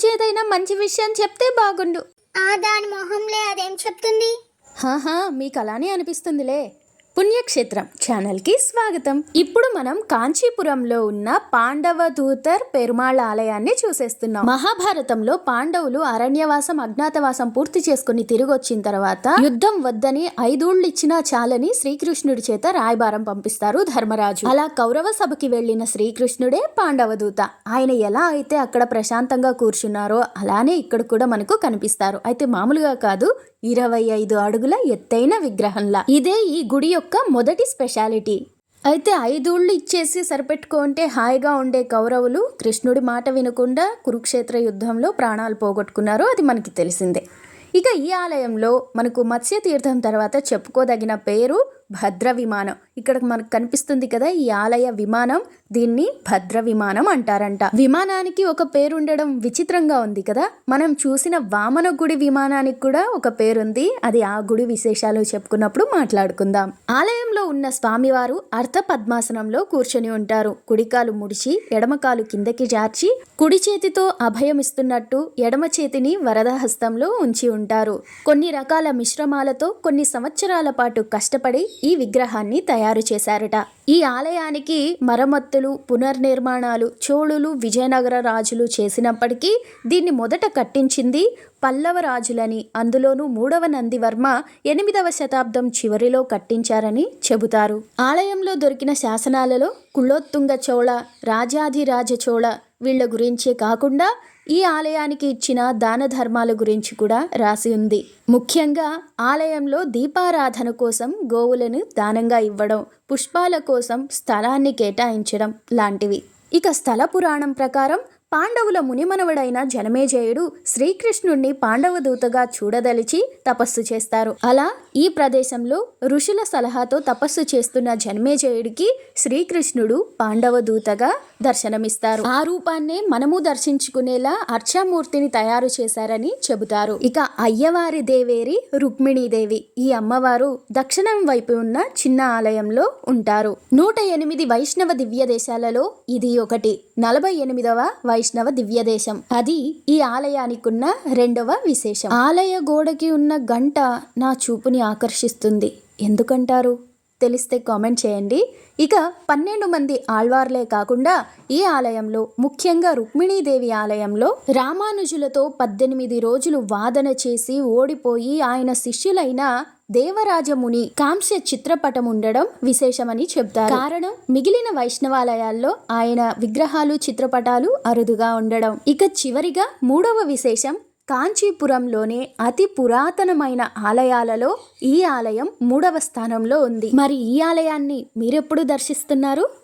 రోజు ఏదైనా మంచి విషయం చెప్తే బాగుండు. ఆ దాని మొహంలే అదేం చెప్తుంది? హాహా మీకు అలానే అనిపిస్తుందిలే. పుణ్యక్షేత్రం ఛానల్కి స్వాగతం. ఇప్పుడు మనం కాంచీపురంలో ఉన్న పాండవ దూతర్ పెరుమాళ్ ఆలయాన్ని చూసేస్తున్నాం. మహాభారతంలో పాండవులు అరణ్యవాసం అజ్ఞాతవాసం పూర్తి చేసుకుని తిరిగి వచ్చిన తర్వాత యుద్ధం వద్దని ఐదూళ్ళు ఇచ్చినా చాలని శ్రీకృష్ణుడి చేత రాయబారం పంపిస్తారు ధర్మరాజు. అలా కౌరవ సభకి వెళ్ళిన శ్రీకృష్ణుడే పాండవ దూత. ఆయన ఎలా అయితే అక్కడ ప్రశాంతంగా కూర్చున్నారో అలానే ఇక్కడ కూడా మనకు కనిపిస్తారు. అయితే మామూలుగా కాదు ఇరవై ఐదు అడుగుల ఎత్తైన విగ్రహంలా. ఇదే ఈ గుడి యొక్క మొదటి స్పెషాలిటీ. అయితే ఐదూళ్ళు ఇచ్చేసి సరిపెట్టుకుంటే హాయిగా ఉండే కౌరవులు కృష్ణుడి మాట వినకుండా కురుక్షేత్ర యుద్ధంలో ప్రాణాలు పోగొట్టుకున్నారు అది మనకి తెలిసిందే. ఇక ఈ ఆలయంలో మనకు మత్స్య తీర్థం తర్వాత చెప్పుకోదగిన పేరు భద్ర విమానం ఇక్కడ మనకు కనిపిస్తుంది కదా ఈ ఆలయ విమానం. దీన్ని భద్ర విమానం అంటారంట. విమానానికి ఒక పేరు ఉండడం విచిత్రంగా ఉంది కదా. మనం చూసిన వామన గుడి విమానానికి కూడా ఒక పేరుంది. అది ఆ గుడి విశేషాలు చెప్పుకున్నప్పుడు మాట్లాడుకుందాం. ఆలయంలో ఉన్న స్వామివారు అర్ధ పద్మాసనంలో కూర్చొని ఉంటారు. కుడికాలు ముడిచి ఎడమకాలు కిందకి జార్చి కుడి చేతితో అభయమిస్తున్నట్టు ఎడమ చేతిని వరద హస్తంలో ఉంచి ఉంటారు. కొన్ని రకాల మిశ్రమాలతో కొన్ని సంవత్సరాల పాటు కష్టపడి ఈ విగ్రహాన్ని తయారు చేశారట. ఈ ఆలయానికి మరమ్మత్తులు పునర్నిర్మాణాలు చోళులు విజయనగర రాజులు చేసినప్పటికీ దీన్ని మొదట కట్టించింది పల్లవ రాజులని. అందులోనూ మూడవ నందివర్మ ఎనిమిదవ శతాబ్దం చివరిలో కట్టించారని చెబుతారు. ఆలయంలో దొరికిన శాసనాలలో కుళ్ళోత్తుంగ చోళ రాజాధిరాజ చోళ వీళ్ళ గురించే కాకుండా ఈ ఆలయానికి ఇచ్చిన దాన ధర్మాల గురించి కూడా రాసి ఉంది. ముఖ్యంగా ఆలయంలో దీపారాధన కోసం గోవులను దానంగా ఇవ్వడం పుష్పాల కోసం స్థలాన్ని కేటాయించడం లాంటివి. ఇక స్థల పురాణం ప్రకారం పాండవుల మునిమనవడైన జనమేజయుడు శ్రీకృష్ణుణ్ణి పాండవదూతగా చూడదలిచి తపస్సు చేస్తారు. అలా ఈ ప్రదేశంలో ఋషుల సలహాతో తపస్సు చేస్తున్న జనమేజయుడికి శ్రీకృష్ణుడు పాండవ దూతగా దర్శనమిస్తారు. ఆ రూపాన్నే మనము దర్శించుకునేలా అర్చామూర్తిని తయారు చేశారని చెబుతారు. ఇక అయ్యవారి దేవేరి రుక్మిణీదేవి ఈ అమ్మవారు దక్షిణం వైపు ఉన్న చిన్న ఆలయంలో ఉంటారు. నూట ఎనిమిది వైష్ణవ దివ్య దేశాలలో ఇది ఒకటి. నలభై ఎనిమిదవ వైష్ణవ దివ్య దేశం అది ఈ ఆలయానికున్న రెండవ విశేషం. ఆలయ గోడకి ఉన్న గంట నా చూపుని ఆకర్షిస్తుంది. ఎందుకంటారు? తెలిస్తే కామెంట్ చేయండి. ఇక పన్నెండు మంది ఆళ్వార్లే కాకుండా ఈ ఆలయంలో ముఖ్యంగా రుక్మిణీదేవి ఆలయంలో రామానుజులతో పద్దెనిమిది రోజులు వాదన చేసి ఓడిపోయి ఆయన శిష్యులైన దేవరాజముని కాంస్య చిత్రపటం ఉండడం విశేషమని చెప్తారు కారణం మిగిలిన వైష్ణవాలయాల్లో ఆయన విగ్రహాలు చిత్రపటాలు అరుదుగా ఉండడం. ఇక చివరిగా మూడవ విశేషం కాంచీపురంలోనే అతి పురాతనమైన ఆలయాలలో ఈ ఆలయం మూడవ స్థానంలో ఉంది. మరి ఈ ఆలయాన్ని మీరెప్పుడు దర్శిస్తున్నారు?